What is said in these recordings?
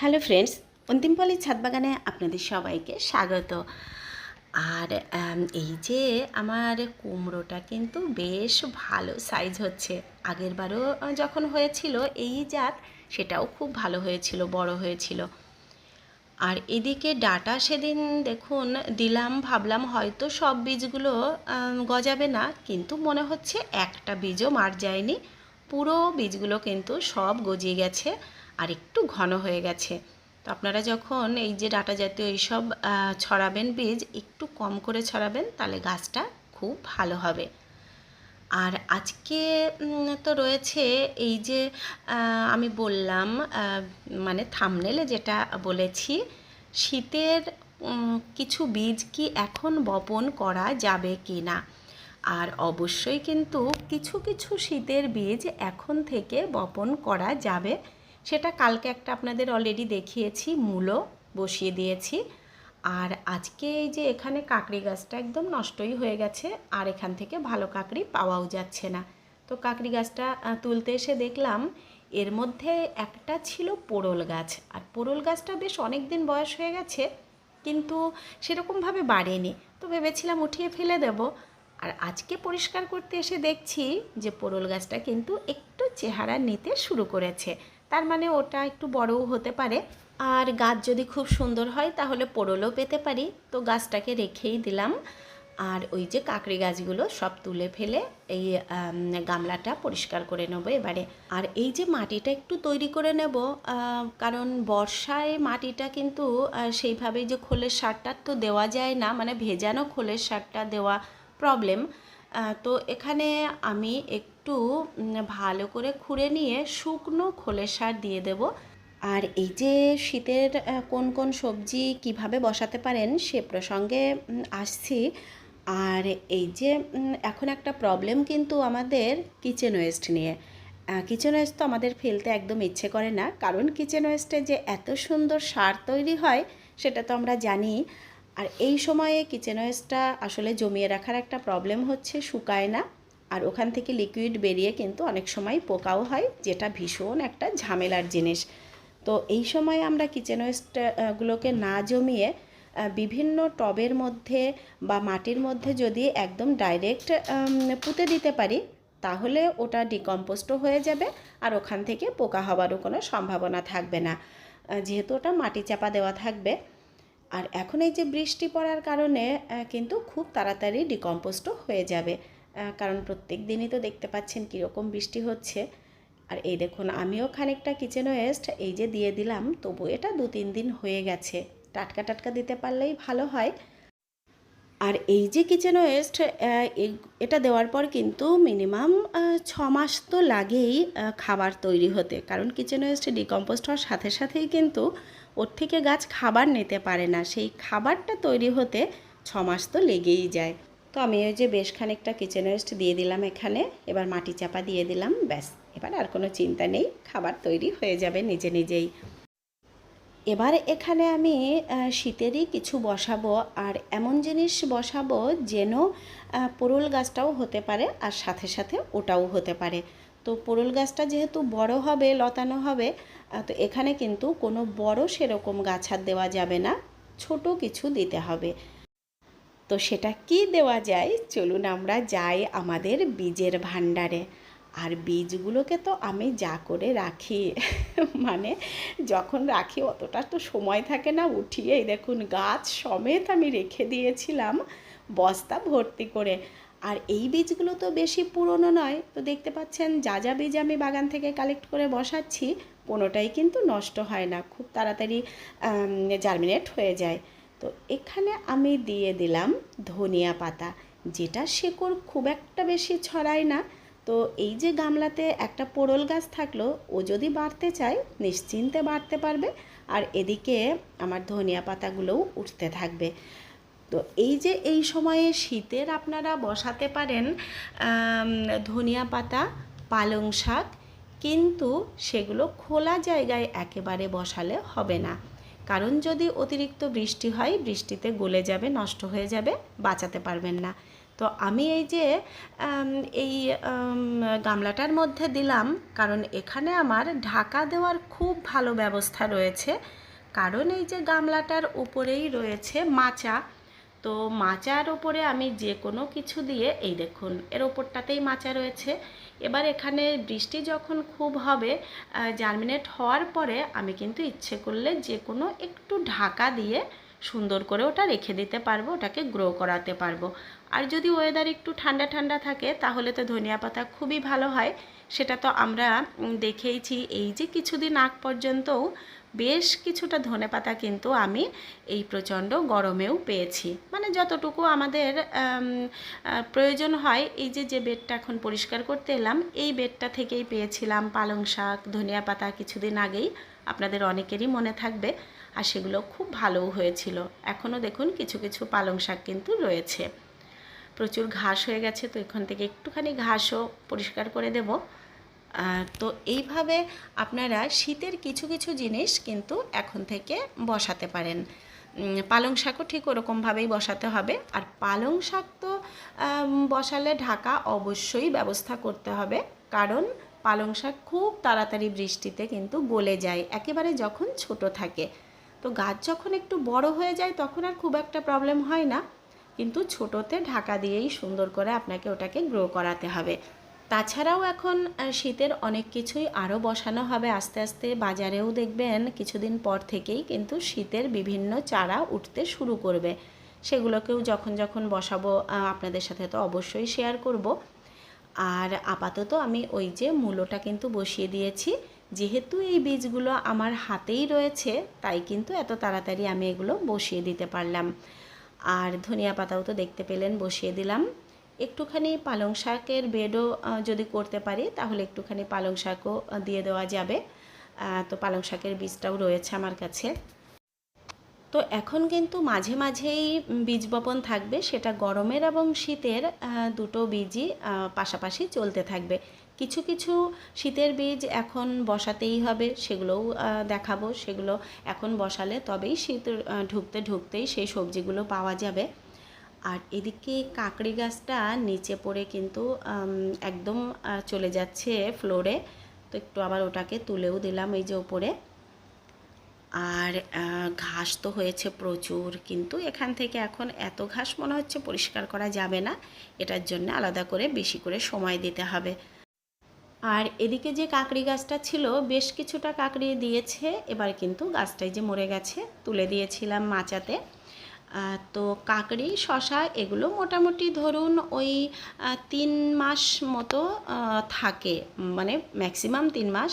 Hello friends অন্তিমপল্লীর ছাদ বাগানে আপনাদের সবাইকে স্বাগত। আর এই যে আমার কুমড়োটা কিন্তু বেশ ভালো সাইজ হচ্ছে। আগের বারও যখন হয়েছিল এই জাত, সেটাও খুব ভালো হয়েছিল, বড় হয়েছিল। আর এদিকে ডাটা সেদিন দেখুন, দিলাম, ভাবলাম হয়তো সব বীজগুলো গজাবে না, কিন্তু মনে হচ্ছে একটা বীজও মার যায়নি। পুরো বীজগুলো কিন্তু সব গজিয়ে গেছে। আর একটু ঘন হয়ে গেছে। তো আপনারা যখন এই যে ডাটা জাতীয় এইসব ছড়াবেন বীজ, একটু কম করে ছড়াবেন, তাহলে গাছটা খুব ভালো হবে। আর আজকে তো রয়েছে এই যে আমি বললাম মানে থামনেলে যেটা বলেছি, শীতের কিছু বীজ কি এখন বপন করা যাবে কি না আর অবশ্যই কিন্তু কিছু কিছু শীতের বীজ এখন থেকে বপন করা যাবে। সেটা কালকে একটা আপনাদের অলরেডি দেখিয়েছি, মূলো বসিয়ে দিয়েছি। আর আজকে এই যে এখানে কাকড়ি গাছটা একদম নষ্টই হয়ে গেছে, আর এখান থেকে ভালো কাকড়ি পাওয়াও যাচ্ছে না। তো কাকড়ি গাছটা তুলতে এসে দেখলাম, এর মধ্যে একটা ছিল পোড়ল গাছ। আর পোড়ল গাছটা বেশ অনেক দিন বয়স হয়ে গেছে, কিন্তু সেরকমভাবে বাড়েনি। তো ভেবেছিলাম উঠিয়ে ফেলে দেব। আর আজকে পরিষ্কার করতে এসে দেখছি যে পোড়ল গাছটা কিন্তু একটু চেহারা নিতে শুরু করেছে। তার মানে ওটা একটু বড়ও হতে পারে। আর গাছ যদি খুব সুন্দর হয়, তাহলে পোড়লও পেতে পারি। তো গাছটাকে রেখেই দিলাম। আর ওই যে কাকড়ি গাছগুলো সব তুলে ফেলে এই গামলাটা পরিষ্কার করে নেব এবারে। আর এই যে মাটিটা একটু তৈরি করে নেব কারণ বর্ষায় মাটিটা কিন্তু সেইভাবে যে খোলের সারটা তো দেওয়া যায় না মানে ভেজানো খোলের সারটা দেওয়া প্রবলেম তো এখানে আমি একটু ভালো করে খুঁড়ে নিয়ে শুকনো খোলের সার দিয়ে দেব। আর এই যে শীতের কোন কোন সবজি কীভাবে বসাতে পারেন সে প্রসঙ্গে আসছি। আর এই যে এখন একটা প্রবলেম কিন্তু আমাদের কিচেন ওয়েস্ট নিয়ে। কিচেন ওয়েস্ট তো আমাদের ফেলতে একদম ইচ্ছে করে না। কারণ কিচেন ওয়েস্টে যে এত সুন্দর সার তৈরি হয়, সেটা তো আমরা জানি। আর এই সময়ে কিচেন ওয়েস্টটা আসলে জমিয়ে রাখার একটা প্রবলেম হচ্ছে, শুকায় না। আর ওখান থেকে লিকুইড বেরিয়ে কিন্তু অনেক সময় পোকাও হয়, যেটা ভীষণ একটা ঝামেলার জিনিস। তো এই সময় আমরা কিচেন ওয়েস্ট গুলোকে না জমিয়ে বিভিন্ন টবের মধ্যে বা মাটির মধ্যে যদি একদম ডাইরেক্ট পুঁতে দিতে পারি, তাহলে ওটা ডিকম্পোস্টও হয়ে যাবে আর ওখান থেকে পোকা হওয়ারও কোনো সম্ভাবনা থাকবে না। যেহেতু ওটা মাটি চাপা দেওয়া থাকবে। আর এখন এই যে বৃষ্টি পড়ার কারণে কিন্তু খুব তাড়াতাড়ি ডিকম্পোস্টও হয়ে যাবে। কারণ প্রত্যেক দিনই তো দেখতে পাচ্ছেন কীরকম বৃষ্টি হচ্ছে। আর এই দেখুন, আমিও খানিকটা কিচেন ওয়েস্ট এই যে দিয়ে দিলাম, তবু এটা দু তিন দিন হয়ে গেছে। টাটকা টাটকা দিতে পারলেই ভালো হয়। আর এই যে কিচেন ওয়েস্ট এটা দেওয়ার পর কিন্তু মিনিমাম ছ মাস তো লাগেই খাবার তৈরি হতে। কারণ কিচেন ওয়েস্ট ডিকম্পোস্ট হওয়ার সাথে সাথেই কিন্তু ওর থেকে গাছ খাবার নিতে পারে না। সেই খাবারটা তৈরি হতে ছ মাস তো লেগেই যায়। তো আমি ওই যে বেশ খানিকটা কিচেন ওয়েস্ট দিয়ে দিলাম এখানে। এবার মাটি চাপা দিয়ে দিলাম, ব্যাস। এবার আর কোনো চিন্তা নেই, খাবার তৈরি হয়ে যাবে নিজে নিজেই। এবার এখানে আমি শীতেরই কিছু বসাবো, আর এমন জিনিস বসাবো যেন পোড়ল গাছটাও হতে পারে, আর সাথে সাথে ওটাও হতে পারে। তো পোড়ল গাছটা যেহেতু বড় হবে, লতানো হবে তো এখানে কিন্তু কোনো বড় সেরকম গাছ আর দেওয়া যাবে না। ছোট কিছু দিতে হবে। তো সেটা কি দেওয়া যায়? চলুন আমরা যাই আমাদের বীজের ভাণ্ডারে। আর বীজগুলোকে তো আমি যা করে রাখি মানে যখন রাখি অতটা তো সময় থাকে না উঠিয়ে এই দেখুন গাছ সমেত আমি রেখে দিয়েছিলাম বস্তা ভর্তি করে। আর এই বীজগুলো তো বেশি পুরনো নয়, তো দেখতে পাচ্ছেন যা যা বীজ আমি বাগান থেকে কালেক্ট করে বসাচ্ছি, কোনোটাই কিন্তু নষ্ট হয় না, খুব তাড়াতাড়ি জার্মিনেট হয়ে যায়। তো এখানে আমি দিয়ে দিলাম ধনিয়া পাতা, যেটা শেকড় খুব একটা বেশি ছড়ায় না। তো এই যে গামলাতে একটা পোড়ল গাছ থাকল, ও যদি বাড়তে চায়, নিশ্চিন্তে বাড়তে পারবে। আর এদিকে আমার ধনিয়া পাতাগুলোও উঠতে থাকবে। তো এই যে এই সময়ে শীতের আপনারা বসাতে পারেন ধনিয়া পাতা, পালং শাক, কিন্তু সেগুলো খোলা জায়গায় একেবারে বসালে হবে না। কারণ যদি অতিরিক্ত বৃষ্টি হয়, বৃষ্টিতে গলে যাবে, নষ্ট হয়ে যাবে, বাঁচাতে পারবেন না। তো আমি এই যে এই গামলাটার মধ্যে দিলাম, কারণ এখানে আমার ঢাকা দেওয়ার খুব ভালো ব্যবস্থা রয়েছে। কারণ এই যে গামলাটার উপরেই রয়েছে মাচা তো মাচার ওপরে আমি যে কোনো কিছু দিয়ে, এই দেখুন, এর ওপরটাতেই মাচা রয়েছে। এবার এখানে বৃষ্টি যখন খুব হবে জার্মিনেট হওয়ার পরে আমি কিন্তু ইচ্ছে করলে যে কোনো একটু ঢাকা দিয়ে সুন্দর করে ওটা রেখে দিতে পারব, ওটাকে গ্রো করাতে পারব। আর যদি ওয়েদার একটু ঠান্ডা ঠান্ডা থাকে, তাহলে তো ধনিয়া পাতা খুবই ভালো হয়। সেটা তো আমরা দেখেইছি। এই যে কিছুদিন আগ পর্যন্তও বেশ কিছুটা ধনে পাতা কিন্তু আমি এই প্রচণ্ড গরমেও পেয়েছি। মানে যতটুকু আমাদের প্রয়োজন হয়, এই যে যে বেডটা এখন পরিষ্কার করতে এলাম, এই বেডটা থেকেই পেয়েছিলাম পালং শাক, ধনিয়া পাতা কিছুদিন আগেই। আপনাদের অনেকেরই মনে থাকবে, আর সেগুলো খুব ভালোও হয়েছিল। এখনও দেখুন কিছু কিছু পালং শাক কিন্তু রয়েছে। প্রচুর ঘাস হয়ে গেছে, তো এখান থেকে একটুখানি ঘাসও পরিষ্কার করে দেব। তো এইভাবে আপনারা শীতের কিছু কিছু জিনিস কিন্তু এখন থেকে বসাতে পারেন। পালং শাকও ঠিক ওরকমভাবেই বসাতে হবে। আর পালং শাক তো বসালে ঢাকা অবশ্যই ব্যবস্থা করতে হবে। কারণ পালং শাক খুব তাড়াতাড়ি বৃষ্টিতে কিন্তু গলে যায়, একেবারে যখন ছোট থাকে। তো গাছ যখন একটু বড় হয়ে যায় তখন আর খুব একটা প্রবলেম হয় না। কিন্তু ছোটোতে ঢাকা দিয়েই সুন্দর করে আপনাকে ওটাকে গ্রো করাতে হবে। তাছাড়াও এখন শীতের অনেক কিছুই আরও বসানো হবে। আস্তে আস্তে বাজারেও দেখবেন কিছুদিন পর থেকেই কিন্তু শীতের বিভিন্ন চারা উঠতে শুরু করবে। সেগুলোকেও যখন যখন বসাবো আপনাদের সাথে তো অবশ্যই শেয়ার করব। আর আপাতত আমি ওই যে মূলোটা কিন্তু বসিয়ে দিয়েছি। যেহেতু এই বীজগুলো আমার হাতেই রয়েছে, তাই কিন্তু এত তাড়াতাড়ি আমি এগুলো বসিয়ে দিতে পারলাম। আর ধনিয়া পাতাও তো দেখতে পেলেন, বসিয়ে দিলাম। একটুখানি পালং শাকের বেডও যদি করতে পারি, তাহলে একটুখানি পালং শাকও দিয়ে দেওয়া যাবে। তো পালং শাকের বীজটাও রয়েছে আমার কাছে। তো এখন কিন্তু মাঝে মাঝেই বীজ বপন থাকবে। সেটা গরমের এবং শীতের দুটো বীজই পাশাপাশি চলতে থাকবে। কিছু কিছু শীতের বীজ এখন বসাতেই হবে, সেগুলোও দেখাবো। সেগুলো এখন বসালে তবেই শীত ঢুকতে ঢুকতেই সেই সবজিগুলো পাওয়া যাবে। আর এদিকে কাঁকড়ি গাছটা নিচে পড়ে কিন্তু একদম চলে যাচ্ছে ফ্লোরে। তো একটু আবার ওটাকে তুলেও দিলাম এই যে ওপরে। আর ঘাস তো হয়েছে প্রচুর, কিন্তু এখান থেকে এখন এত ঘাস মনে হচ্ছে পরিষ্কার করা যাবে না। এটার জন্য আলাদা করে বেশি করে সময় দিতে হবে। আর এদিকে যে কাকড়ি গাছটা ছিল, বেশ কিছুটা কাকড়ি দিয়েছে। এবার কিন্তু গাছটাই যে মরে গেছে, তুলে দিয়েছিলাম মাচাতে। তো কাকড়ি, শশা এগুলো মোটামুটি ধরুন ওই তিন মাস মতো থাকে। মানে ম্যাক্সিমাম তিন মাস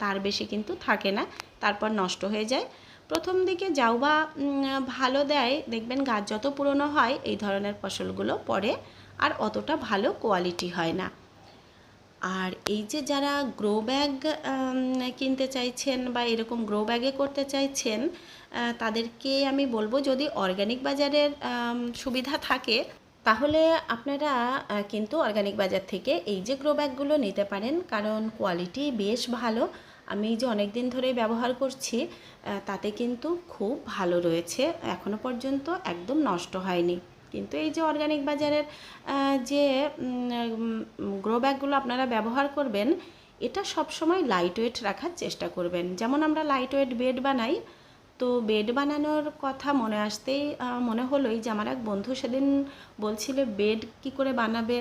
তার বেশি কিন্তু থাকে না। তারপর নষ্ট হয়ে যায়। প্রথম দিকে যাও বা ভালো দেয়, দেখবেন গাছ যত পুরনো হয়, এই ধরনের ফসলগুলো পরে আর অতটা ভালো কোয়ালিটি হয় না। আর এই যে যারা গ্রো ব্যাগ কিনতে চাইছেন বা এরকম গ্রো ব্যাগে করতে চাইছেন তাদেরকে আমি বলব যদি অর্গানিক বাজারের সুবিধা থাকে, তাহলে আপনারা কিন্তু অর্গানিক বাজার থেকে এই যে গ্রো ব্যাগগুলো নিতে পারেন। কারণ কোয়ালিটি বেশ ভালো। আমি যে অনেক দিন ধরে ব্যবহার করছি তাতে কিন্তু খুব ভালো রয়েছে। এখনও পর্যন্ত একদম নষ্ট হয়নি। কিন্তু এই যে অর্গানিক বাজারের যে গ্রো ব্যাগগুলো আপনারা ব্যবহার করবেন, এটা সবসময় লাইট ওয়েট রাখার চেষ্টা করবেন। যেমন আমরা লাইট ওয়েট বেড বানাই, তো বেড বানানোর কথা মনে আসতেই মনে হলোই যে আমার এক বন্ধু সেদিন বলছিল বেড কি করে বানাবে?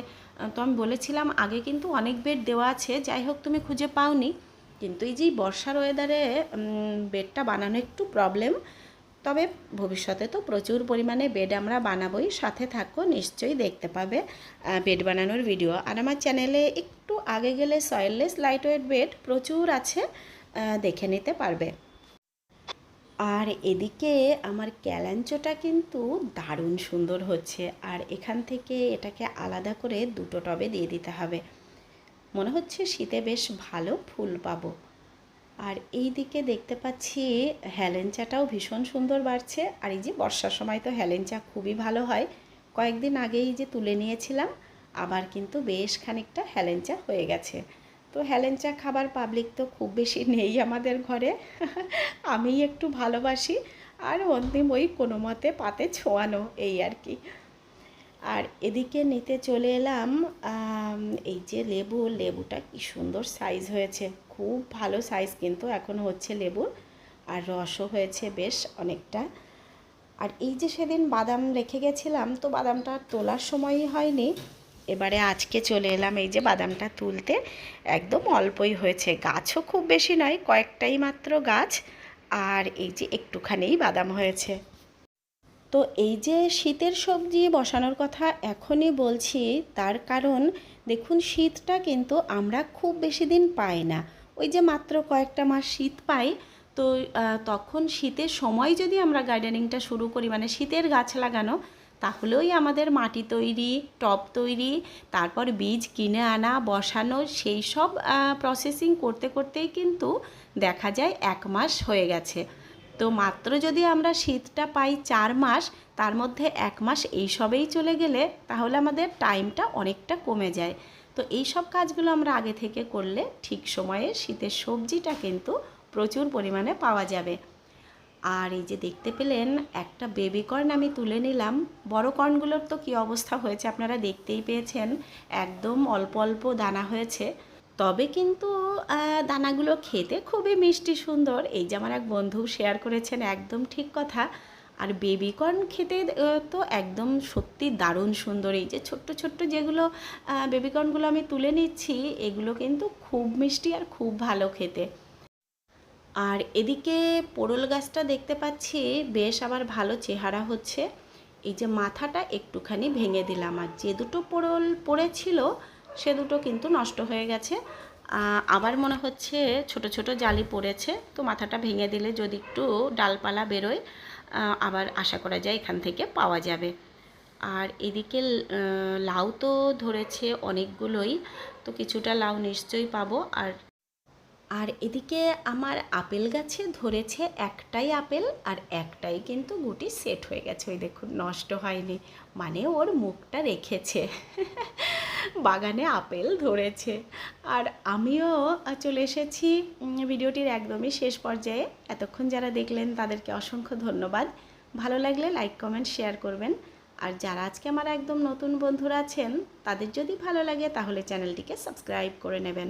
তো আমি বলেছিলাম, আগে কিন্তু অনেক বেড দেওয়া আছে, যাই হোক তুমি খুঁজে পাওনি। কিন্তু এই যে বর্ষার ওয়েদারে বেডটা বানানো একটু প্রবলেম তবে ভবিষ্যতে তো প্রচুর পরিমাণে বেড আমরা বানাবোই, সাথে থাকো, নিশ্চয়ই দেখতে পাবে বেড বানানোর ভিডিও আর আমার চ্যানেলে একটু আগে গেলে সয়েললেস লাইট ওয়েট বেড প্রচুর আছে দেখে নিতে পারবে। আর এদিকে আমার ক্যালাঞ্চোটা কিন্তু দারুণ সুন্দর হচ্ছে, আর এখান থেকে এটাকে আলাদা করে দুটো টবে দিয়ে দিতে হবে। মনে হচ্ছে শীতে বেশ ভালো ফুল পাবো। আর এই দিকে দেখতে পাচ্ছি হেলেঞ্চাটাও ভীষণ সুন্দর বাড়ছে। আর এই যে বর্ষার সময় তো হেলেঞ্চা খুবই ভালো হয়। কয়েকদিন আগেই যে তুলে নিয়েছিলাম, আবার কিন্তু বেশ খানিকটা হেলেঞ্চা হয়ে গেছে। তো হেলেঞ্চা খাবার পাবলিক তো খুব বেশি নেই আমাদের ঘরে। আমি একটু ভালোবাসি, আর অন্তিম ওই কোনো মতে পাতে ছোঁয়ানো, এই আর কি। আর এদিকে নিতে চলে এলাম এই যে লেবু, লেবুটা কি সুন্দর সাইজ হয়েছে। খুব ভালো সাইজ কিন্তু এখন হচ্ছে লেবুর। আর রসও হয়েছে বেশ অনেকটা। আর এই যে সেদিন বাদাম রেখে গেছিলাম, তো বাদামটা তোলার সময়ই হয়নি। এবারে আজকে চলে এলাম এই যে বাদামটা তুলতে। একদম অল্পই হয়েছে। গাছও খুব বেশি নয়, কয়েকটাই মাত্র গাছ। আর এই যে একটুখানিই বাদাম হয়েছে। তো এই যে শীতের সবজি বসানোর কথা এখনই বলছি, তার কারণ দেখুন শীতটা কিন্তু আমরা খুব বেশি দিন পাই না। ওই যে মাত্র কয়েকটা মাস শীত পাই, তো তখন শীতের সময় যদি আমরা গার্ডেনিংটা শুরু করি মানে শীতের গাছ লাগানো, তাহলেই আমাদের মাটি তৈরি, টব তৈরি, তারপর বীজ কিনে আনা, বসানো, সেই সব প্রসেসিং করতে করতেই কিন্তু দেখা যায় এক মাস হয়ে গেছে। তো মাত্র যদি আমরা শীতটা পাই চার মাস, তার মধ্যে এক মাস এইসবেই চলে গেলে তাহলে আমাদের টাইমটা অনেকটা কমে যায়। তো এই সব কাজগুলো আমরা আগে থেকে করলে ঠিক সময়ে শীতের সবজিটা কিন্তু প্রচুর পরিমাণে পাওয়া যাবে। আর এই যে দেখতে পেলেন, একটা বেবি কর্ন আমি তুলে নিলাম। বড় কর্নগুলোর তো কী অবস্থা হয়েছে আপনারা দেখতেই পেয়েছেন, একদম অল্প অল্প দানা হয়েছে। তবে কিন্তু দানাগুলো খেতে খুবই মিষ্টি সুন্দর। এই যে আমার এক বন্ধু শেয়ার করেছেন, একদম ঠিক কথা। আর বেবিকর্ন খেতে তো একদম সত্যি দারুণ সুন্দর। এই যে ছোট্ট ছোট্ট যেগুলো বেবিকর্নগুলো আমি তুলে নিচ্ছি, এগুলো কিন্তু খুব মিষ্টি আর খুব ভালো খেতে। আর এদিকে পোড়ল গাছটা দেখতে পাচ্ছি, বেশ আবার ভালো চেহারা হচ্ছে। এই যে মাথাটা একটুখানি ভেঙে দিলাম, আর যে দুটো পোড়ল পড়েছিল, সে দুটো কিন্তু নষ্ট হয়ে গেছে। আবার মনে হচ্ছে ছোট ছোট জালি পড়েছে, তো মাথাটা ভেঙে দিলে যদি একটু ডালপালা বেরোয়। আবার আশা করা যায় এখান থেকে পাওয়া যাবে। আর এদিকে লাউ তো ধরেছে অনেকগুলোই, তো কিছুটা লাউ নিশ্চয়ই পাবো। আর আর এদিকে আমার আপেল গাছে ধরেছে একটাই আপেল আর একটাই কিন্তু গুটি সেট হয়ে গেছে। ওই দেখুন, নষ্ট হয়নি মানে ওর মুখটা রেখেছে। বাগানে আপেল ধরেছে। আর আমিও চলে এসেছি ভিডিওটির একদমই শেষ পর্যায়ে। এতক্ষণ যারা দেখলেন, তাদেরকে অসংখ্য ধন্যবাদ। ভালো লাগলে লাইক, কমেন্ট, শেয়ার করবেন। আর যারা আজকে আমার একদম নতুন বন্ধুরা আছেন, তাদের যদি ভালো লাগে, তাহলে চ্যানেলটিকে সাবস্ক্রাইব করে নেবেন।